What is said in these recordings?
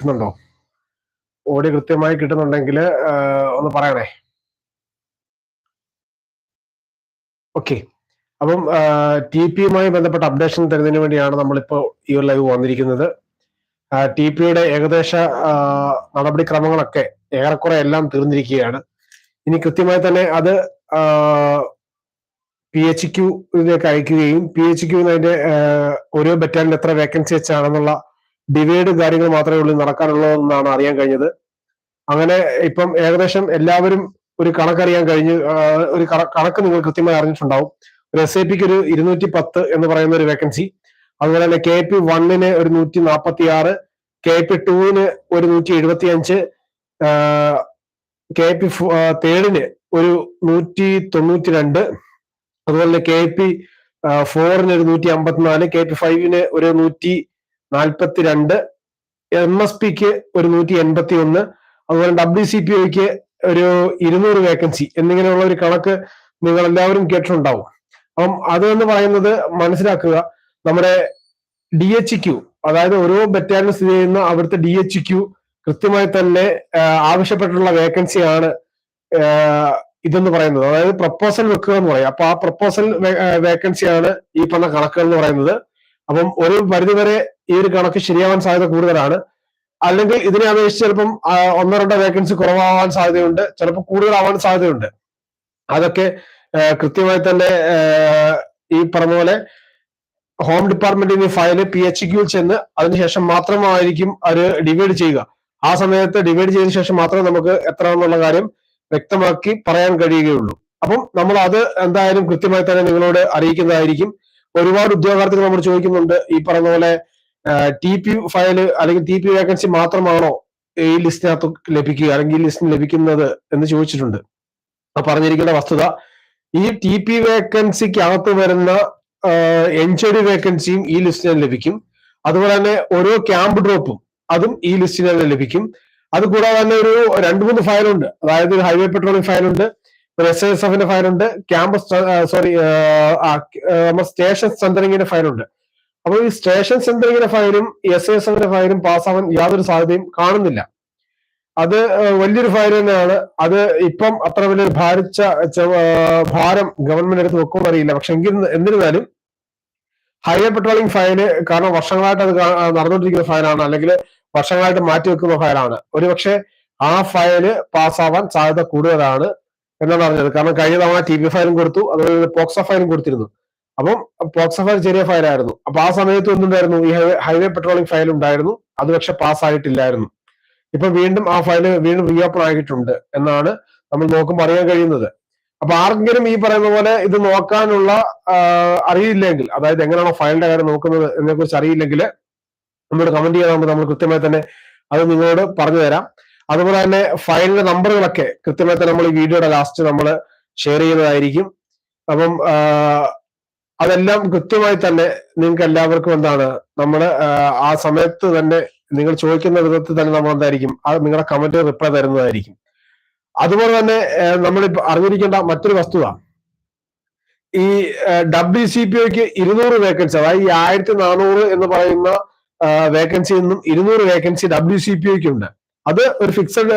കിട്ടുന്നുണ്ടോ? ഓഡിയോ കൃത്യമായി കിട്ടുന്നുണ്ടെങ്കിൽ ഒന്ന് പറയണേ. ഓക്കെ. അപ്പം ടി പിയുമായി ബന്ധപ്പെട്ട അപ്ഡേഷൻ തരുന്നതിന് വേണ്ടിയാണ് നമ്മളിപ്പോൾ ഈ ഒരു ലൈവ് വന്നിരിക്കുന്നത്. ടി പിയുടെ ഏകദേശ നടപടിക്രമങ്ങളൊക്കെ ഏറെക്കുറെ എല്ലാം തീർന്നിരിക്കുകയാണ്. ഇനി കൃത്യമായി തന്നെ അത് പി എച്ച് ക്യൂയിലേക്ക് അയക്കുകയും പി എച്ച് ക്യൂന്ന് അതിന്റെ ഓരോ ബറ്റാലിന് എത്ര വേക്കൻസി വെച്ചാണെന്നുള്ള ഡിവൈഡ് കാര്യങ്ങൾ മാത്രമേ ഉള്ളൂ നടക്കാനുള്ളൂ എന്നാണ് അറിയാൻ കഴിഞ്ഞത്. അങ്ങനെ ഇപ്പം ഏകദേശം എല്ലാവരും ഒരു കണക്കറിയാൻ കഴിഞ്ഞു ഒരു കണക്ക് നിങ്ങൾ കൃത്യമായി അറിഞ്ഞിട്ടുണ്ടാവും. ഒരു എസ് ഐ പിക്ക് ഒരു ഇരുന്നൂറ്റി പത്ത് എന്ന് പറയുന്ന ഒരു വേക്കൻസി അതുപോലെ തന്നെ കെ പി വണ്ണിന് ഒരു നൂറ്റി നാൽപ്പത്തി ആറ് കെ പി ടൂവിന് ഒരു നൂറ്റി എഴുപത്തി അഞ്ച് കെ പി തേർഡിന് ഒരു നൂറ്റി തൊണ്ണൂറ്റി രണ്ട് അതുപോലെ തന്നെ കെ പി ഫോറിന് ഒരു നൂറ്റി അമ്പത്തിനാല് കെ പി ഫൈവിന് ഒരു നൂറ്റി നാൽപ്പത്തി രണ്ട് എം എസ് പിക്ക് ഒരു നൂറ്റി എൺപത്തി ഒന്ന് അതുപോലെ ഡബ്ല്യു സി പി ഒക്ക് ഒരു ഇരുന്നൂറ് വേക്കൻസി എന്നിങ്ങനെയുള്ള ഒരു കണക്ക് നിങ്ങൾ എല്ലാവരും കേട്ടിട്ടുണ്ടാവും. അപ്പം അത് എന്ന് പറയുന്നത് മനസ്സിലാക്കുക നമ്മുടെ ഡി എച്ച് ക്യു അതായത് ഓരോ ബറ്റാലിയൻ സ്ഥിതി ചെയ്യുന്ന അവിടുത്തെ ഡി എച്ച് ക്യു കൃത്യമായി തന്നെ ആവശ്യപ്പെട്ടുള്ള വേക്കൻസിയാണ് ഇതെന്ന് പറയുന്നത്. അതായത് പ്രപ്പോസൽ വെക്കുക എന്ന് പറയും. അപ്പൊ ആ പ്രപ്പോസൽ വേക്കൻസിയാണ് ഈ പറഞ്ഞ കണക്കുകൾ എന്ന് പറയുന്നത്. അപ്പം ഒരു പരിധിവരെ ഈ ഒരു കണക്ക് ശരിയാവാൻ സാധ്യത കൂടുതലാണ്. അല്ലെങ്കിൽ ഇതിനെ അപേക്ഷിച്ച് ചിലപ്പം ഒന്നോ രണ്ടോ വേക്കൻസി കുറവാവാൻ സാധ്യതയുണ്ട്. ചിലപ്പോൾ കൂടുതലാവാൻ സാധ്യതയുണ്ട്. അതൊക്കെ കൃത്യമായി തന്നെ ഈ പറഞ്ഞ പോലെ ഹോം ഡിപ്പാർട്ട്മെന്റിന്റെ ഫയൽ പി എച്ച് ക്യൂൽ ചെന്ന് അതിനുശേഷം മാത്രമായിരിക്കും അത് ഡിവൈഡ് ചെയ്യുക. ആ സമയത്ത് ഡിവൈഡ് ചെയ്തതിനു ശേഷം മാത്രമേ നമുക്ക് എത്ര എന്നുള്ള കാര്യം വ്യക്തമാക്കി പറയാൻ കഴിയുകയുള്ളൂ. അപ്പം നമ്മൾ അത് എന്തായാലും കൃത്യമായി തന്നെ നിങ്ങളോട് അറിയിക്കുന്നതായിരിക്കും. ഒരുപാട് ഉദ്യോഗാർത്ഥികൾ നമ്മൾ ചോദിക്കുന്നുണ്ട്. ഈ പറഞ്ഞ പോലെ ടി പി ഫയൽ അല്ലെങ്കിൽ ടി പി വേക്കൻസി മാത്രമാണോ ഈ ലിസ്റ്റിനകത്ത് ലഭിക്കുക? അല്ലെങ്കിൽ ഈ ലിസ്റ്റിന് ലഭിക്കുന്നത് എന്ന് ചോദിച്ചിട്ടുണ്ട്. പറഞ്ഞിരിക്കുന്ന വസ്തുത ഈ ടി പി വേക്കൻസിക്ക് അകത്ത് വരുന്ന എൻ ഡി വേക്കൻസിയും ഈ ലിസ്റ്റിന് ലഭിക്കും. അതുപോലെ തന്നെ ഓരോ ക്യാമ്പ് ഡ്രോപ്പും അതും ഈ ലിസ്റ്റിന് ലഭിക്കും. അത് കൂടാതെ തന്നെ ഒരു രണ്ട് മൂന്ന് ഫയലുണ്ട് അതായത് ഹൈവേ പെട്രോളിംഗ് ഫയലുണ്ട് എസ് ഫയൽ ഉണ്ട്. ക്യാമ്പസ് സോറി നമ്മുടെ സ്റ്റേഷൻ സെന്ററിങ്ങിന്റെ ഉണ്ട്. അപ്പൊ ഈ സ്റ്റേഷൻ സെന്ററിങ്ങിന്റെ ഫയലും എസ് എസ് എഫിന്റെ ഫയലും പാസ്സാവാൻ യാതൊരു സാധ്യതയും കാണുന്നില്ല. അത് വലിയൊരു ഫയൽ തന്നെയാണ്. അത് ഇപ്പം അത്ര വലിയൊരു ഭാരിച്ച ഭാരം ഗവൺമെന്റ് എടുത്ത് വെക്കുമെന്ന് അറിയില്ല. പക്ഷെ എങ്കിൽ എന്നിരുന്നാലും ഹൈവേ പെട്രോളിംഗ് ഫയൽ കാരണം വർഷങ്ങളായിട്ട് അത് നടന്നുകൊണ്ടിരിക്കുന്ന ഫയലാണ് അല്ലെങ്കിൽ വർഷങ്ങളായിട്ട് മാറ്റി വെക്കുന്ന ഫയലാണ് ഒരുപക്ഷെ ആ ഫയൽ പാസ്സാവാൻ സാധ്യത കൂടുതലാണ്. എന്നാണ് പറഞ്ഞത്. കാരണം കഴിഞ്ഞ തവണ ടി പി ഫയലും കൊടുത്തു അതുപോലെ പോക്സോ ഫയലും കൊടുത്തിരുന്നു. അപ്പം പോക്സോ ഫയൽ ചെറിയ ഫയലായിരുന്നു അപ്പൊ ആ സമയത്ത് ഒന്നുണ്ടായിരുന്നു ഈ ഹൈവേ ഹൈവേ പെട്രോളിംഗ് ഫയൽ ഉണ്ടായിരുന്നു. അത് പക്ഷെ പാസ്സായിട്ടില്ലായിരുന്നു ഇപ്പൊ വീണ്ടും ആ ഫയൽ വീണ്ടും റീഓപ്പൺ ആയിട്ടുണ്ട് എന്നാണ് നമ്മൾ നോക്കുമ്പോൾ അറിയാൻ കഴിയുന്നത്. അപ്പൊ ആർക്കെങ്കിലും ഈ പറയുന്ന പോലെ ഇത് നോക്കാനുള്ള അറിയില്ലെങ്കിൽ അതായത് എങ്ങനെയാണോ ഫയലിന്റെ കാര്യം നോക്കുന്നത് എന്നെ കുറിച്ച് അറിയില്ലെങ്കിൽ നമ്മൾ കമന്റ് ചെയ്താൽ നമ്മൾ കൃത്യമായി തന്നെ അത് നിങ്ങളോട് പറഞ്ഞു തരാം അതുപോലെ തന്നെ ഫയലിന്റെ നമ്പറുകളൊക്കെ കൃത്യമായിട്ട് നമ്മൾ ഈ വീഡിയോയുടെ ലാസ്റ്റ് നമ്മൾ ഷെയർ ചെയ്യുന്നതായിരിക്കും. അപ്പം അതെല്ലാം കൃത്യമായി തന്നെ നിങ്ങൾക്ക് എല്ലാവർക്കും എന്താണ് നമ്മൾ ആ സമയത്ത് തന്നെ നിങ്ങൾ ചോദിക്കുന്ന വിധത്തിൽ തന്നെ നമ്മൾ എന്തായിരിക്കും അത് നിങ്ങളുടെ കമന്റ് റിപ്ലൈ തരുന്നതായിരിക്കും. അതുപോലെ തന്നെ നമ്മൾ അറിഞ്ഞിരിക്കേണ്ട മറ്റൊരു വസ്തുത. ഈ ഡബ്ല്യു സി പി ഒക്ക് ഇരുന്നൂറ് വേക്കൻസി അതായത് ഈ ആയിരത്തി നാനൂറ് എന്ന് പറയുന്ന വേക്കൻസി നിന്നും ഇരുന്നൂറ് വേക്കൻസി ഡബ്ല്യു സി പി ഒക്ക് ഉണ്ട്. അത് ഒരു ഫിക്സഡ്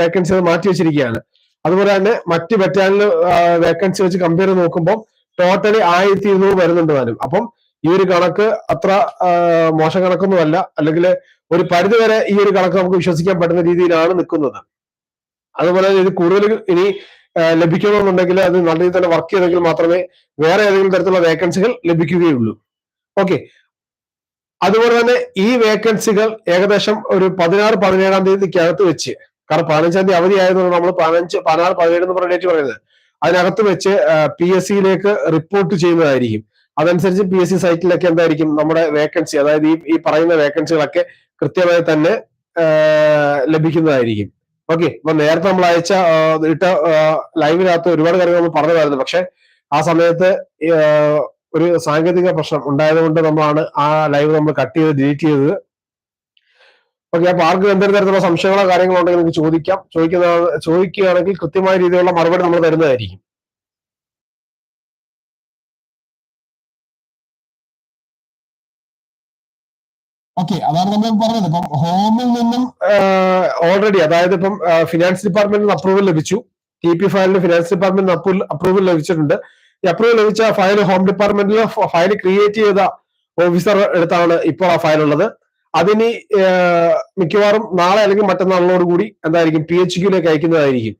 വേക്കൻസി മാറ്റി വെച്ചിരിക്കുകയാണ്. അതുപോലെ തന്നെ മറ്റ് ബറ്റാലിയൻ വേക്കൻസി വെച്ച് കമ്പയർ നോക്കുമ്പോൾ ടോട്ടലി ആയിരത്തി ഇരുന്നൂറ് വരുന്നുണ്ട് താനും അപ്പം ഈ ഒരു കണക്ക് അത്ര മോശം കണക്കൊന്നുമല്ല. അല്ലെങ്കിൽ ഒരു പരിധി വരെ ഈ ഒരു കണക്ക് നമുക്ക് വിശ്വസിക്കാൻ പറ്റുന്ന രീതിയിലാണ് നിൽക്കുന്നത്. അതുപോലെ ഇത് കൂടുതൽ ഇനി ലഭിക്കണമെന്നുണ്ടെങ്കിൽ അത് നല്ല രീതിയിൽ തന്നെ വർക്ക് ചെയ്തെങ്കിൽ മാത്രമേ വേറെ ഏതെങ്കിലും തരത്തിലുള്ള വേക്കൻസികൾ ലഭിക്കുകയുള്ളൂ. ഓക്കെ അതുപോലെ തന്നെ ഈ വേക്കൻസികൾ ഏകദേശം ഒരു പതിനാറ് പതിനേഴാം തീയതിക്കകത്ത് വെച്ച് കാരണം പതിനഞ്ചാം തീയതി അവധി ആയതുകൊണ്ട് നമ്മൾ പതിനഞ്ച് പതിനാറ് പതിനേഴ് എന്ന് പറഞ്ഞ ഡേറ്റ് പറയുന്നത് അതിനകത്ത് വെച്ച് പി എസ് സിയിലേക്ക് റിപ്പോർട്ട് ചെയ്യുന്നതായിരിക്കും. അതനുസരിച്ച് പി എസ് സി സൈറ്റിലൊക്കെ എന്തായിരിക്കും നമ്മുടെ വേക്കൻസി അതായത് ഈ ഈ പറയുന്ന വേക്കൻസികളൊക്കെ കൃത്യമായി തന്നെ ലഭിക്കുന്നതായിരിക്കും. ഓക്കെ അപ്പൊ നേരത്തെ നമ്മൾ അയച്ച ഇട്ട ലൈവിനകത്ത് ഒരുപാട് കാര്യങ്ങൾ നമ്മൾ പറഞ്ഞതായിരുന്നു. പക്ഷെ ആ സമയത്ത് ഒരു സാങ്കേതിക പ്രശ്നം ഉണ്ടായതുകൊണ്ട് നമ്മളാണ് ആ ലൈവ് നമ്മൾ കട്ട് ചെയ്ത് ഡിലീറ്റ് ചെയ്തത്. ഓക്കെ അപ്പൊ ആർക്കും എന്തെങ്കിലും തരത്തിലുള്ള സംശയങ്ങളോ കാര്യങ്ങളോ ഉണ്ടെങ്കിൽ നിങ്ങൾക്ക് ചോദിക്കാം. ചോദിക്കുന്ന ചോദിക്കുകയാണെങ്കിൽ കൃത്യമായ രീതിയിലുള്ള മറുപടി നമ്മൾ തരുന്നതായിരിക്കും. ഓക്കെ അതാണ് നമ്മൾ പറഞ്ഞത്. ഇപ്പം ഹോമിൽ നിന്നും ഓൾറെഡി അതായത് ഇപ്പം ഫിനാൻസ് ഡിപ്പാർട്ട്മെന്റിന് അപ്രൂവൽ ലഭിച്ചു. ടി പി ഫയലിന് ഫിനാൻസ് ഡിപ്പാർട്ട്മെന്റിന് അപ്രൂവൽ ലഭിച്ചിട്ടുണ്ട്. അപ്രൂവൽ ലഭിച്ച ഫയൽ ഹോം ഡിപ്പാർട്ട്മെന്റിൽ ഫയൽ ക്രിയേറ്റ് ചെയ്ത ഓഫീസർ എടുത്താണ് ഇപ്പോൾ ആ ഫയൽ ഉള്ളത്. അതിനി മിക്കവാറും നാളെ അല്ലെങ്കിൽ മറ്റന്നാളിനോട് കൂടി എന്തായിരിക്കും പി എച്ച് ക്യൂലേക്ക് അയക്കുന്നതായിരിക്കും.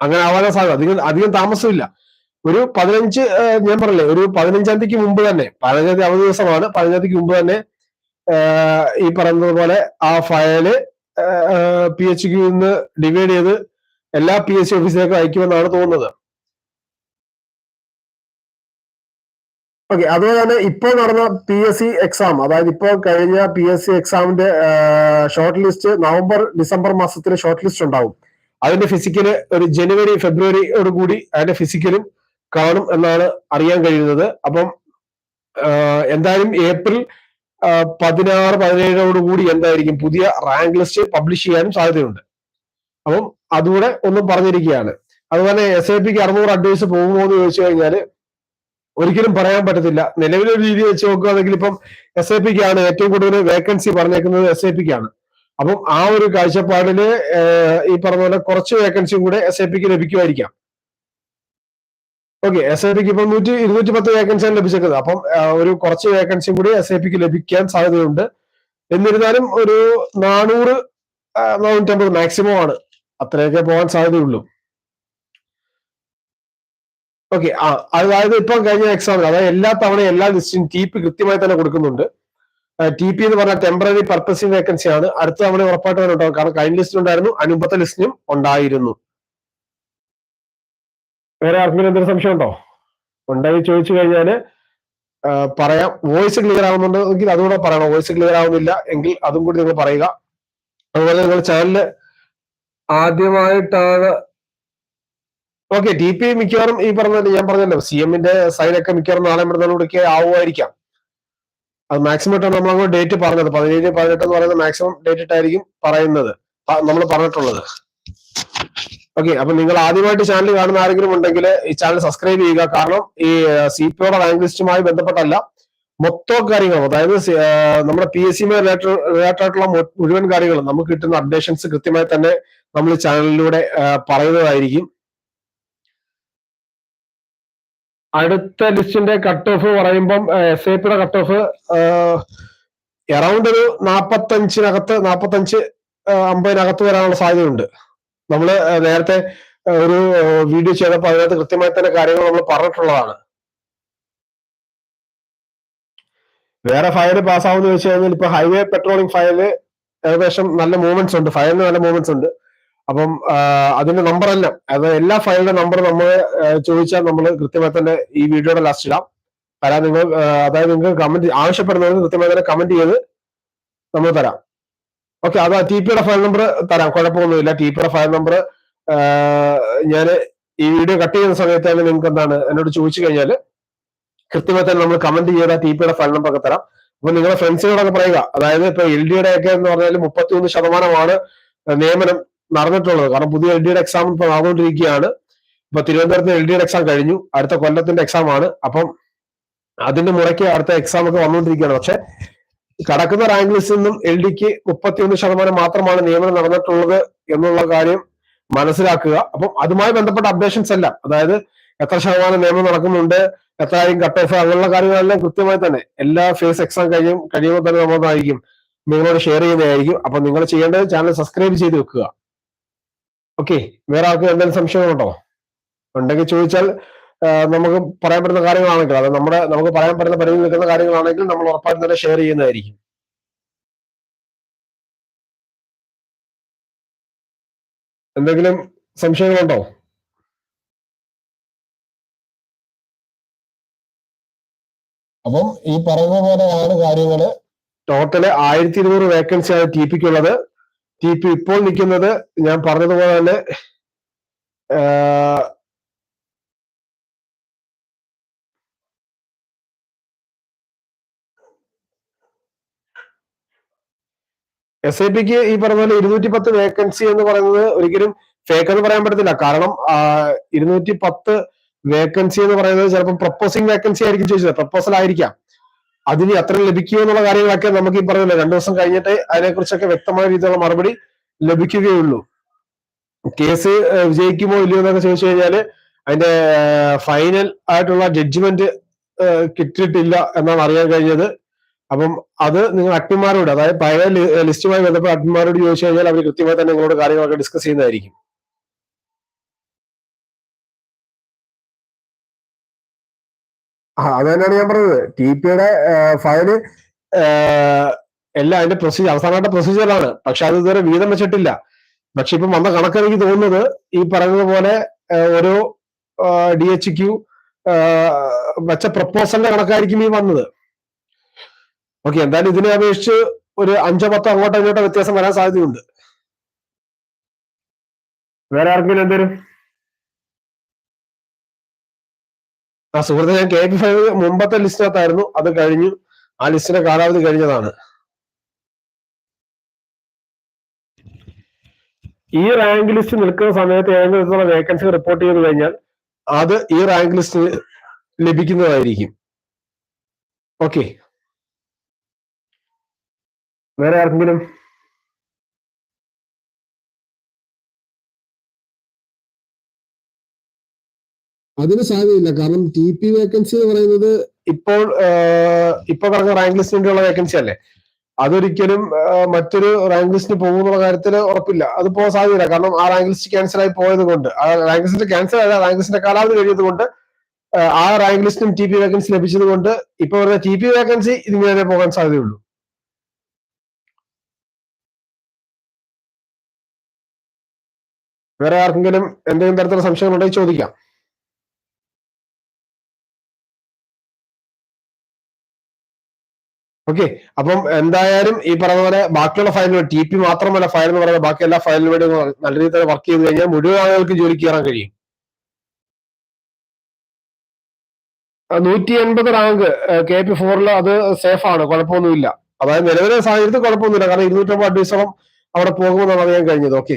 അങ്ങനെ ആവാൻ സാധ്യത. അധികം അധികം താമസമില്ല. ഒരു പതിനഞ്ച് ഞാൻ പറഞ്ഞില്ലേ ഒരു പതിനഞ്ചാം തീയതിക്ക് മുമ്പ് തന്നെ പതിനഞ്ചാം തീയതി അവധി ദിവസമാണ് പതിനഞ്ചാം തീയതിക്ക് മുമ്പ് തന്നെ ഈ പറയുന്നത് പോലെ ആ ഫയൽ പി എച്ച് ക്യൂ നിന്ന് ഡിവൈഡ് ചെയ്ത് എല്ലാ പി എച്ച് ഓഫീസിലേക്കും അയക്കുമെന്നാണ് തോന്നുന്നത്. ഓക്കെ അതുപോലെ തന്നെ ഇപ്പോൾ നടന്ന പി എസ് സി എക്സാം അതായത് ഇപ്പോൾ കഴിഞ്ഞ പി എസ് സി എക്സാമിന്റെ ഷോർട്ട് ലിസ്റ്റ് നവംബർ ഡിസംബർ മാസത്തിൽ ഷോർട്ട് ലിസ്റ്റ് ഉണ്ടാവും. അതിന്റെ ഫിസിക്കൽ ഒരു ജനുവരി ഫെബ്രുവരിയോട് കൂടി അതിന്റെ ഫിസിക്കലും കാണും എന്നാണ് അറിയാൻ കഴിയുന്നത്. അപ്പം എന്തായാലും ഏപ്രിൽ പതിനാറ് പതിനേഴോട് കൂടി എന്തായിരിക്കും പുതിയ റാങ്ക് ലിസ്റ്റ് പബ്ലിഷ് ചെയ്യാനും സാധ്യതയുണ്ട്. അപ്പം അതുകൂടെ ഒന്നും പറഞ്ഞിരിക്കുകയാണ്. അതുപോലെ എസ് ഐ പിക്ക് അറുന്നൂറ് അഡ്വൈസ് പോകുമോ എന്ന് ചോദിച്ചു കഴിഞ്ഞാൽ ഒരിക്കലും പറയാൻ പറ്റത്തില്ല. നിലവിലെ രീതി വെച്ച് നോക്കുകയാണെങ്കിൽ ഇപ്പം എസ് ഐ പിക്ക് ആണ് ഏറ്റവും കൂടുതൽ വേക്കൻസി പറഞ്ഞേക്കുന്നത് എസ് ഐ പിക്ക് ആണ് അപ്പം ആ ഒരു കാഴ്ചപ്പാടിൽ ഈ പറഞ്ഞ പോലെ കുറച്ച് വേക്കൻസിയും കൂടെ എസ് ഐ പിക്ക് ലഭിക്കുമായിരിക്കാം. ഓക്കെ എസ് ഐ പിക്ക് ഇപ്പം നൂറ്റി ഇരുന്നൂറ്റി പത്ത് വേക്കൻസിയാണ് ലഭിച്ചേക്കുന്നത്. അപ്പം ഒരു കുറച്ച് വേക്കൻസിയും കൂടി എസ് ഐ പിക്ക് ലഭിക്കാൻ സാധ്യതയുണ്ട്. എന്നിരുന്നാലും ഒരു നാനൂറ് നാനൂറ്റമ്പത് മാക്സിമം ആണ്. അത്രയൊക്കെ പോകാൻ സാധ്യതയുള്ളൂ. ഓക്കെ അതായത് ഇപ്പം കഴിഞ്ഞ എക്സാമിൽ അതായത് എല്ലാ തവണയും എല്ലാ ലിസ്റ്റും ടി പി കൃത്യമായി തന്നെ കൊടുക്കുന്നുണ്ട്. ടി പി എന്ന് പറഞ്ഞാൽ ടെമ്പററി പർപ്പസിംഗ് വേക്കൻസി ആണ്. അടുത്ത തവണ ഉറപ്പായിട്ട് തന്നെ ഉണ്ടാവും കാരണം കഴിഞ്ഞ ലിസ്റ്റിൽ ഉണ്ടായിരുന്നു അനുപത്തെ ലിസ്റ്റിനും ഉണ്ടായിരുന്നു. വേറെ ആർക്കെങ്കിലും എന്തെങ്കിലും സംശയം ഉണ്ടോ? ഉണ്ടെങ്കിൽ ചോദിച്ചു കഴിഞ്ഞാൽ പറയാം. വോയിസ് ക്ലിയർ ആവുന്നുണ്ടെങ്കിൽ അതുകൂടെ പറയണം. വോയിസ് ക്ലിയർ ആവുന്നില്ല എങ്കിൽ അതും കൂടി നിങ്ങൾ പറയുക. അതുപോലെ നിങ്ങൾ ചാനൽ ആദ്യമായിട്ടാണ് ഓക്കെ ടി പി മിക്കവാറും ഈ പറഞ്ഞ ഞാൻ പറഞ്ഞല്ലോ സി എമ്മിന്റെ സൈനൊക്കെ മിക്കവാറും നാളെ മൃതലൂടെയൊക്കെ ആവുമായിരിക്കാം. അത് മാക്സിമം ഇട്ടാണ് നമ്മൾ ഡേറ്റ് പറഞ്ഞത്. പതിനേഴ് പതിനെട്ട് എന്ന് പറയുന്നത് മാക്സിമം ഡേറ്റ് ഇട്ടായിരിക്കും പറയുന്നത്. നമ്മൾ പറഞ്ഞിട്ടുള്ളത്. ഓക്കെ അപ്പൊ നിങ്ങൾ ആദ്യമായിട്ട് ചാനൽ കാണുന്ന ആരെങ്കിലും ഉണ്ടെങ്കിൽ ഈ ചാനൽ സബ്സ്ക്രൈബ് ചെയ്യുക. കാരണം ഈ സി പിയുടെ റാങ്ക് ലിസ്റ്റുമായി ബന്ധപ്പെട്ടല്ല മൊത്തം കാര്യങ്ങളും അതായത് നമ്മുടെ പി എസ് സിയുമായി റിലേറ്റഡ് ആയിട്ടുള്ള മുഴുവൻ കാര്യങ്ങളും നമുക്ക് കിട്ടുന്ന അപ്ഡേഷൻസ് കൃത്യമായി തന്നെ നമ്മൾ ചാനലിലൂടെ പറയുന്നതായിരിക്കും. അടുത്ത ലിസ്റ്റിന്റെ കട്ട് ഓഫ് പറയുമ്പം എസ് ഐ പിയുടെ കട്ട് ഓഫ് എറൗണ്ട് ഒരു നാപ്പത്തഞ്ചിനകത്ത് നാപ്പത്തഞ്ച് അമ്പതിനകത്ത് വരാനുള്ള സാധ്യതയുണ്ട്. നമ്മൾ നേരത്തെ ഒരു വീഡിയോ ചെയ്തപ്പോൾ അതിനകത്ത് കൃത്യമായി തന്നെ കാര്യങ്ങൾ നമ്മൾ പറഞ്ഞിട്ടുള്ളതാണ്. വേറെ ഫയൽ പാസ്സാവുന്ന വെച്ച് കഴിഞ്ഞാൽ ഇപ്പൊ ഹൈവേ പെട്രോളിംഗ് ഫയൽ ഏകദേശം നല്ല മൂവ്മെന്റ്സ് ഉണ്ട്. ഫയലിന് നല്ല മൂവ്മെന്റ്സ് ഉണ്ട്. അപ്പം അതിന്റെ നമ്പർ എല്ലാം അത് എല്ലാ ഫയലിന്റെ നമ്പർ നമ്മൾ ചോദിച്ചാൽ നമ്മൾ കൃത്യമായി തന്നെ ഈ വീഡിയോയുടെ ലാസ്റ്റ് ഇടാം. തരാം നിങ്ങൾ അതായത് നിങ്ങൾ കമന്റ് ആവശ്യപ്പെടുന്നവർക്ക് കൃത്യമായി തന്നെ കമന്റ് ചെയ്ത് നമ്മൾ തരാം. ഓക്കെ അതാ ടി പിയുടെ ഫയൽ നമ്പർ തരാം. കുഴപ്പമൊന്നുമില്ല. ടി പിയുടെ ഫയൽ നമ്പർ ഞാൻ ഈ വീഡിയോ കട്ട് ചെയ്യുന്ന സമയത്ത് തന്നെ നിങ്ങൾക്ക് എന്താണ് എന്നോട് ചോദിച്ചു കഴിഞ്ഞാൽ കൃത്യമായി തന്നെ നമ്മൾ കമന്റ് ചെയ്ത ടി പിയുടെ ഫയൽ നമ്പർ ഒക്കെ തരാം. അപ്പൊ നിങ്ങളുടെ ഫ്രണ്ട്സിനോടൊക്കെ പറയുക. അതായത് ഇപ്പൊ എൽ ഡിയുടെ ഒക്കെ എന്ന് പറഞ്ഞാൽ മുപ്പത്തി ശതമാനമാണ് നിയമനം നടന്നിട്ടുള്ളത്. കാരണം പുതിയ എൽ ഡിയുടെ എക്സാം ഇപ്പൊ നടന്നുകൊണ്ടിരിക്കുകയാണ് ഇപ്പൊ തിരുവനന്തപുരത്ത് എൽ ഡിയുടെ എക്സാം കഴിഞ്ഞു. അടുത്ത കൊല്ലത്തിന്റെ എക്സാം ആണ്. അപ്പം അതിന്റെ മുറയ്ക്ക് അടുത്ത എക്സാം ഒക്കെ വന്നുകൊണ്ടിരിക്കുകയാണ് പക്ഷെ കടക്കുന്ന റാങ്ക് ലിസ്റ്റിൽ നിന്നും എൽ ഡിക്ക് മുപ്പത്തിയൊന്ന് ശതമാനം മാത്രമാണ് നിയമനം നടന്നിട്ടുള്ളത് എന്നുള്ള കാര്യം മനസ്സിലാക്കുക. അപ്പം അതുമായി ബന്ധപ്പെട്ട അപ്ഡേഷൻസ് എല്ലാം അതായത് എത്ര ശതമാനം നിയമനം നടക്കുന്നുണ്ട് എത്രയായും കട്ട് ഓഫ് അങ്ങനെയുള്ള കാര്യങ്ങളെല്ലാം കൃത്യമായി തന്നെ എല്ലാ ഫേസ് എക്സാം കഴിയും കഴിയുമ്പോൾ തന്നെ നമ്മളായിരിക്കും നിങ്ങളോട് ഷെയർ ചെയ്യുന്നതായിരിക്കും. അപ്പൊ നിങ്ങൾ ചെയ്യേണ്ടത് ചാനൽ സബ്സ്ക്രൈബ് ചെയ്ത് വെക്കുക. ഓക്കെ വേറെ ആൾക്ക് എന്തെങ്കിലും സംശയമുണ്ടോ ഉണ്ടെങ്കിൽ ചോദിച്ചാൽ നമുക്ക് പറയാൻ പറ്റുന്ന കാര്യങ്ങളാണെങ്കിൽ അത് നമ്മുടെ നമുക്ക് പറയാൻ പറ്റുന്ന പരിധി നിൽക്കുന്ന കാര്യങ്ങളാണെങ്കിൽ നമ്മൾ ഉറപ്പായിട്ടും തന്നെ ഷെയർ ചെയ്യുന്നതായിരിക്കും. എന്തെങ്കിലും സംശയങ്ങളുണ്ടോ? അപ്പം ഈ പറയുന്ന പോലെയാണ് കാര്യങ്ങൾ. ടോട്ടൽ ആയിരത്തി ഇരുന്നൂറ് വേക്കൻസിയാണ് ടി പിക്കുള്ളത് ടി പി ഇപ്പോൾ നിൽക്കുന്നത് ഞാൻ പറഞ്ഞതുപോലെ തന്നെ എസ് ഐ പിക്ക് ഈ പറഞ്ഞ പോലെ ഇരുന്നൂറ്റി പത്ത് വേക്കൻസി എന്ന് പറയുന്നത് ഒരിക്കലും ഫേക്ക് എന്ന് പറയാൻ പറ്റത്തില്ല. കാരണം ഇരുന്നൂറ്റി പത്ത് വേക്കൻസി എന്ന് പറയുന്നത് ചിലപ്പോൾ പ്രപ്പോസിംഗ് വേക്കൻസി ആയിരിക്കും ചോദിച്ചത്. പ്രപ്പോസൽ ആയിരിക്കാം. അതിന് അത്ര ലഭിക്കുമോ എന്നുള്ള കാര്യങ്ങളൊക്കെ നമുക്ക് ഈ പറഞ്ഞില്ല. രണ്ടു ദിവസം കഴിഞ്ഞിട്ട് അതിനെക്കുറിച്ചൊക്കെ വ്യക്തമായ രീതിയിലുള്ള മറുപടി ലഭിക്കുകയുള്ളൂ. കേസ് വിജയിക്കുമോ ഇല്ലയോ എന്നൊക്കെ ചോദിച്ചു കഴിഞ്ഞാൽ അതിന്റെ ഫൈനൽ ആയിട്ടുള്ള ജഡ്ജ്മെന്റ് കിട്ടിയിട്ടില്ല എന്നാണ് അറിയാൻ കഴിഞ്ഞത്. അപ്പം അത് നിങ്ങൾ അട്ടിമാരോട് അതായത് പഴയ ലിസ്റ്റുമായി ബന്ധപ്പെട്ട അട്ടിമാരോട് ചോദിച്ചു കഴിഞ്ഞാൽ അവർ കൃത്യമായി തന്നെ നിങ്ങളോട് കാര്യങ്ങളൊക്കെ ഡിസ്കസ് ചെയ്യുന്നതായിരിക്കും. ആ അത് തന്നെയാണ് ഞാൻ പറഞ്ഞത്. ടി പിയുടെ ഫയൽ എല്ലാം അതിന്റെ പ്രൊസീജിയർ അവസാനമായിട്ട് പ്രൊസീജിയറാണ് പക്ഷെ അത് ഇതുവരെ വീതം വെച്ചിട്ടില്ല. പക്ഷെ ഇപ്പം വന്ന കണക്ക് എനിക്ക് തോന്നുന്നത് ഈ പറയുന്നത് പോലെ ഓരോ ഡി എച്ച് ക്യു വെച്ച പ്രപ്പോസലിന്റെ കണക്കായിരിക്കും ഈ വന്നത്. ഓക്കെ എന്തായാലും ഇതിനെ അപേക്ഷിച്ച് ഒരു അഞ്ചോ പത്തോ അങ്ങോട്ടോ ഇങ്ങോട്ടോ വ്യത്യാസം വരാൻ സാധ്യതയുണ്ട്. വേറെ ആർക്കെങ്കിലും എന്തേലും ആ സുഹൃത്തെ ഞാൻ കെ പി ഫൈവ് മുമ്പത്തെ ലിസ്റ്റിനകത്തായിരുന്നു. അത് കഴിഞ്ഞു ആ ലിസ്റ്റിന്റെ കാലാവധി കഴിഞ്ഞതാണ്. ഈ റാങ്ക് ലിസ്റ്റ് നിൽക്കുന്ന സമയത്ത് ഏതെങ്കിലും വിധത്തിലുള്ള വേക്കൻസി റിപ്പോർട്ട് ചെയ്ത് കഴിഞ്ഞാൽ അത് ഈ റാങ്ക് ലിസ്റ്റ് ലഭിക്കുന്നതായിരിക്കും. ഓക്കെ വേറെ ആർക്കെങ്കിലും അതിന് സാധ്യതയില്ല. കാരണം ടി പി വേക്കൻസി എന്ന് പറയുന്നത് ഇപ്പോൾ ഇപ്പൊ പറഞ്ഞ റാങ്ക് ലിസ്റ്റിന് വേണ്ടിയുള്ള വേക്കൻസി അല്ലേ? അതൊരിക്കലും മറ്റൊരു റാങ്ക് ലിസ്റ്റിന് പോകുന്നുള്ള കാര്യത്തിൽ ഉറപ്പില്ല. അത് പോകാൻ സാധ്യതയില്ല. കാരണം ആ റാങ്ക് ലിസ്റ്റ് ക്യാൻസൽ ആയി പോയത് കൊണ്ട് ആ റാങ്ക് ലിസ്റ്റ് ക്യാൻസൽ ആയ റാങ്ക് ലിസ്റ്റിന്റെ കാലാവധി കഴിയത് കൊണ്ട് ആ റാങ്ക് ലിസ്റ്റിനും ടി പി വേക്കൻസി ലഭിച്ചത് കൊണ്ട് ഇപ്പൊ പറഞ്ഞ ടി പി വേക്കൻസി ഇതിങ്ങനെ പോകാൻ സാധ്യതയുള്ളൂ. വേറെ ആർക്കെങ്കിലും എന്തെങ്കിലും തരത്തിലുള്ള സംശയങ്ങളുണ്ടെങ്കിൽ ചോദിക്കാം. ഓക്കെ അപ്പം എന്തായാലും ഈ പറഞ്ഞ പോലെ ബാക്കിയുള്ള ഫയലുകൾ ടി പി മാത്രമല്ല ഫയൽ എന്ന് പറയുന്നത് ബാക്കി എല്ലാ ഫയലിനും വേണ്ടി നല്ല രീതിയിൽ തന്നെ വർക്ക് ചെയ്ത് കഴിഞ്ഞാൽ മുഴുവൻ ആളുകൾക്ക് ജോലിക്ക് കയറാൻ കഴിയും. നൂറ്റി എൺപത് റാങ്ക് കെ പി ഫോറിൽ അത് സേഫ് ആണ് കുഴപ്പമൊന്നുമില്ല. അതായത് നിലവിലെ സാഹചര്യത്തിൽ കുഴപ്പമൊന്നുമില്ല കാരണം ഇരുന്നൂറ്റമ്പത് അഡ്വൈസറും അവിടെ പോകുമെന്നാണ് അറിയാൻ കഴിഞ്ഞത്. ഓക്കെ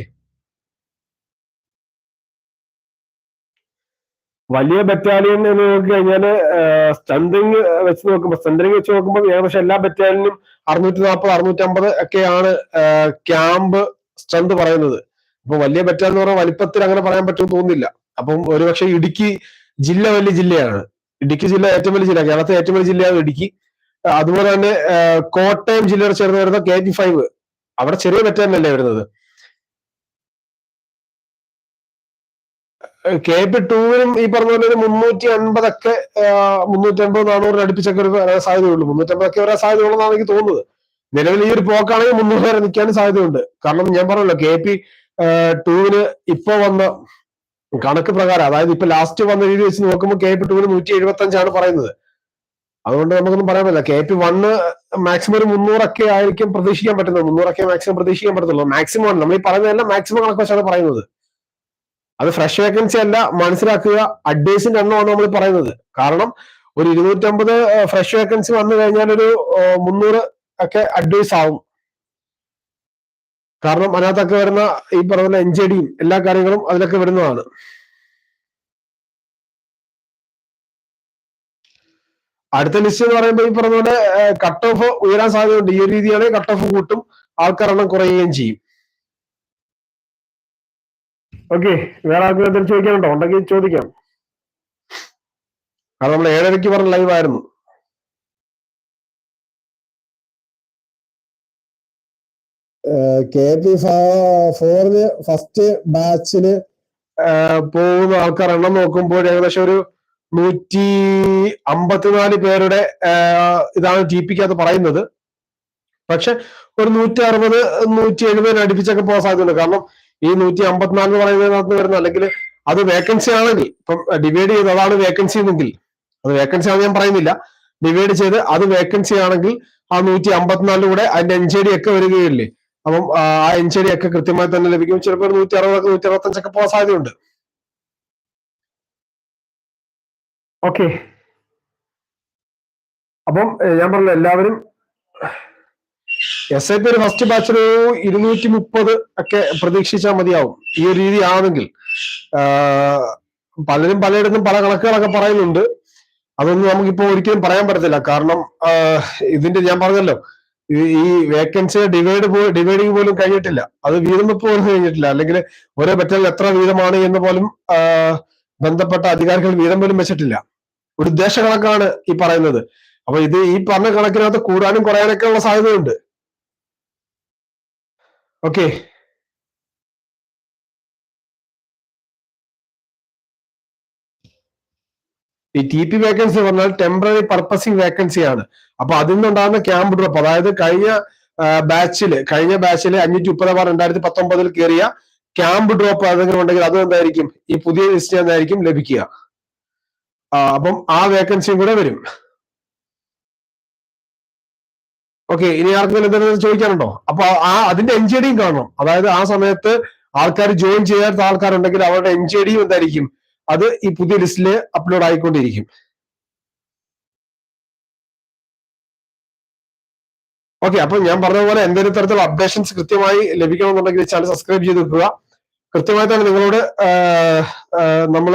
വലിയ ബറ്റാലിയൻ എന്ന് നോക്കിക്കഴിഞ്ഞാൽ കഴിഞ്ഞാൽ സ്ട്രെങ്തിങ് വെച്ച് നോക്കുമ്പോൾ സ്ട്രെങ്തിങ് വെച്ച് നോക്കുമ്പോൾ ഏകദേശം എല്ലാ ബറ്റാലിയനും അറുന്നൂറ്റി നാൽപ്പത് അറുന്നൂറ്റമ്പത് ഒക്കെയാണ് ക്യാമ്പ് സ്ട്രെങ്ത് പറയുന്നത്. അപ്പൊ വലിയ ബറ്റാലിയൻ എന്ന് പറഞ്ഞാൽ വലിപ്പത്തിൽ അങ്ങനെ പറയാൻ പറ്റുമെന്ന് തോന്നുന്നില്ല. അപ്പം ഒരുപക്ഷെ ഇടുക്കി ജില്ല വലിയ ജില്ലയാണ്. ഇടുക്കി ജില്ല ഏറ്റവും വലിയ ജില്ല കേരളത്തിലെ ഏറ്റവും വലിയ ജില്ലയാണ് ഇടുക്കി. അതുപോലെ തന്നെ കോട്ടയം ജില്ലയോട് ചേർന്ന് വരുന്ന കെ ജി ഫൈവ് അവിടെ ചെറിയ ബറ്റാലിയൻ അല്ലേ വരുന്നത്? കെ പി ടൂവിനും ഈ പറഞ്ഞ പോലെ മുന്നൂറ്റി അൻപതൊക്കെ മുന്നൂറ്റി അൻപത് നാനൂറിന് അടുപ്പിച്ചൊക്കെ ഒരു വരാൻ സാധ്യതയുള്ളൂ. മുന്നൂറ്റി അൻപതൊക്കെ വരാൻ സാധ്യതയുള്ളതാണ് എനിക്ക് തോന്നുന്നത്. നിലവിൽ ഈ ഒരു പോക്കാണെങ്കിൽ മുന്നൂറ് വരെ നിൽക്കാനും സാധ്യതയുണ്ട്. കാരണം ഞാൻ പറഞ്ഞല്ലോ കെ പി ടൂവിന് ഇപ്പൊ വന്ന കണക്ക് പ്രകാരം അതായത് ഇപ്പൊ ലാസ്റ്റ് വന്ന രീതി വെച്ച് നോക്കുമ്പോൾ കെ പി ടൂവിന് നൂറ്റി എഴുപത്തി അഞ്ചാണ് പറയുന്നത്. അതുകൊണ്ട് നമുക്കൊന്നും പറയാൻ പറ്റില്ല. കെ പി വണ്ണ് മാക്സിമം ഒരു മുന്നൂറൊക്കെ ആയിരിക്കും പ്രതീക്ഷിക്കാൻ പറ്റുന്നത്. മുന്നൂറൊക്കെ മാക്സിമം പ്രതീക്ഷിക്കാൻ പറ്റത്തുള്ളൂ. മാക്സിമം നമ്മൾ ഈ പറയുന്നതെല്ലാം മാക്സിമം കണക്ക് വെച്ചാണ് പറയുന്നത്. അത് ഫ്രഷ് വേക്കൻസി അല്ല മനസ്സിലാക്കുക അഡ്വൈസിന്റെ എണ്ണമാണ് നമ്മൾ പറയുന്നത്. കാരണം ഒരു ഇരുന്നൂറ്റമ്പത് ഫ്രഷ് വേക്കൻസി വന്നു കഴിഞ്ഞാൽ ഒരു മുന്നൂറ് ഒക്കെ അഡ്വൈസ് ആവും. കാരണം അതിനകത്തൊക്കെ വരുന്ന ഈ പറഞ്ഞ എൻ ജെ ഡിയും എല്ലാ കാര്യങ്ങളും അതിലൊക്കെ വരുന്നതാണ്. അടുത്ത ലിസ്റ്റ് എന്ന് പറയുമ്പോൾ ഈ പറഞ്ഞ പോലെ കട്ട് ഓഫ് ഉയരാൻ സാധ്യതയുണ്ട്. ഈ ഒരു രീതിയാണെങ്കിൽ കട്ട് ഓഫ് കൂട്ടും ആൾക്കാരെണ്ണം കുറയുകയും ചെയ്യും. ഓക്കെ വേറെ ആർക്കും എന്തെങ്കിലും ചോദിക്കാനുണ്ടോ? ഉണ്ടെങ്കിൽ ചോദിക്കാം. കാരണം നമ്മൾ ഏഴരയ്ക്ക് പറഞ്ഞ ലൈവ് ആയിരുന്നു. കെ പി ഫോറിന് ഫസ്റ്റ് ബാച്ചിന് പോകുന്ന ആൾക്കാർ എണ്ണം നോക്കുമ്പോൾ ഏകദേശം ഒരു നൂറ്റി അമ്പത്തിനാല് പേരുടെ ഇതാണ് ടി പിക്കകത്ത് പറയുന്നത്. പക്ഷെ ഒരു നൂറ്റി അറുപത് നൂറ്റി എഴുപതിന് അടുപ്പിച്ചൊക്കെ പോകാൻ സാധ്യതയുണ്ട്. കാരണം ഈ നൂറ്റി അമ്പത്തിനാല് പറയുന്നതിനകത്ത് വരുന്ന അല്ലെങ്കിൽ അത് വേക്കൻസി ആണെങ്കിൽ ഇപ്പം ഡിവൈഡ് ചെയ്ത് അതാണ് വേക്കൻസി എന്നെങ്കിൽ അത് വേക്കൻസി ആണെന്ന് ഞാൻ പറയുന്നില്ല. ഡിവൈഡ് ചെയ്ത് അത് വേക്കൻസി ആണെങ്കിൽ ആ നൂറ്റി അമ്പത്തിനാലിൽ കൂടെ അതിന്റെ എൻ ജെ ഡി ഒക്കെ വരികയില്ലേ? അപ്പം ആ എൻ ജെ ഡി ഒക്കെ കൃത്യമായി തന്നെ ലഭിക്കും. ചിലപ്പോൾ നൂറ്റി അറുപതൊക്കെ നൂറ്റി അറുപത്തഞ്ചൊക്കെ പോകാൻ സാധ്യതയുണ്ട്. ഓക്കെ അപ്പം ഞാൻ പറഞ്ഞ എല്ലാവരും എസ് ഐ പി ഒരു ഫസ്റ്റ് ബാച്ചിൽ ഇരുന്നൂറ്റി മുപ്പത് ഒക്കെ പ്രതീക്ഷിച്ചാൽ മതിയാവും. ഈ ഒരു രീതി ആണെങ്കിൽ. പലരും പലയിടത്തും പല കണക്കുകളൊക്കെ പറയുന്നുണ്ട്. അതൊന്നും നമുക്കിപ്പോ ഒരിക്കലും പറയാൻ പറ്റത്തില്ല. കാരണം ഇതിന്റെ ഞാൻ പറഞ്ഞല്ലോ ഈ- ഈ വേക്കൻസി ഡിവൈഡ് ഡിവൈഡിങ് പോലും കഴിഞ്ഞിട്ടില്ല. അത് വീതം വെപ്പ് പോലും കഴിഞ്ഞിട്ടില്ല. അല്ലെങ്കിൽ ഓരോ പറ്റൽ എത്ര വീതമാണ് എന്ന് പോലും ബന്ധപ്പെട്ട അധികാരികൾ വീതം പോലും വെച്ചിട്ടില്ല. ഒരു ഉദ്ദേശ കണക്കാണ് ഈ പറയുന്നത്. അപ്പൊ ഇത് ഈ പറഞ്ഞ കണക്കിനകത്ത് കൂടാനും കുറയാനൊക്കെ ഉള്ള സാധ്യതയുണ്ട്. ഓക്കെ ഈ ടി പി വേക്കൻസി പറഞ്ഞാൽ ടെമ്പററി പർപ്പസിങ് വേക്കൻസി ആണ്. അപ്പൊ അതിൽ നിന്നുണ്ടാകുന്ന ക്യാമ്പ് ഡ്രോപ്പ് അതായത് കഴിഞ്ഞ ബാച്ചിൽ കഴിഞ്ഞ ബാച്ചിൽ അഞ്ഞൂറ്റി മുപ്പത് ബാർ രണ്ടായിരത്തി പത്തൊമ്പതിൽ കയറിയ ക്യാമ്പ് ഡ്രോപ്പ് ഏതെങ്കിലും ഉണ്ടെങ്കിൽ അത് എന്തായിരിക്കും? ഈ പുതിയ ലിസ്റ്റ് എന്തായിരിക്കും? ലഭിക്കുക. അപ്പം ആ വേക്കൻസിയും കൂടെ വരും. ഓക്കെ ഇനി ആർക്കെങ്കിലും എന്തെങ്കിലും ചോദിക്കാനുണ്ടോ? അപ്പൊ ആ അതിന്റെ എൻ ജി ഡിയും കാണണം. അതായത് ആ സമയത്ത് ആൾക്കാർ ജോയിൻ ചെയ്യാത്ത ആൾക്കാരുണ്ടെങ്കിൽ അവരുടെ എൻ ജി ഡിയും എന്തായിരിക്കും? അത് ഈ പുതിയ ലിസ്റ്റിൽ അപ്ലോഡ് ആയിക്കൊണ്ടിരിക്കും. ഓക്കെ അപ്പൊ ഞാൻ പറഞ്ഞ പോലെ എന്തെങ്കിലും തരത്തിലുള്ള അപ്ഡേഷൻസ് കൃത്യമായി ലഭിക്കണമെന്നുണ്ടെങ്കിൽ ചാനൽ സബ്സ്ക്രൈബ് ചെയ്ത് വെക്കുക. കൃത്യമായി തന്നെ നിങ്ങളോട് നമ്മൾ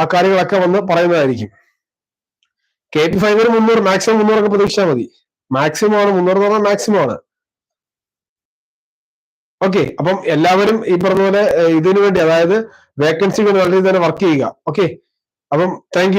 ആ കാര്യങ്ങളൊക്കെ വന്ന് പറയുന്നതായിരിക്കും. കെ പി ഫൈവിന് മുന്നൂറ് മാക്സിമം മുന്നൂറൊക്കെ പ്രതീക്ഷിച്ചാൽ മതി. മാക്സിമം ആണ് മുന്നൂറ് എന്ന് പറഞ്ഞാൽ മാക്സിമം ആണ്. ഓക്കെ അപ്പം എല്ലാവരും ഈ പറഞ്ഞ പോലെ ഇതിനു വേണ്ടി അതായത് വേക്കൻസിക്ക് വേണ്ടി തന്നെ വർക്ക് ചെയ്യുക. ഓക്കെ അപ്പം താങ്ക്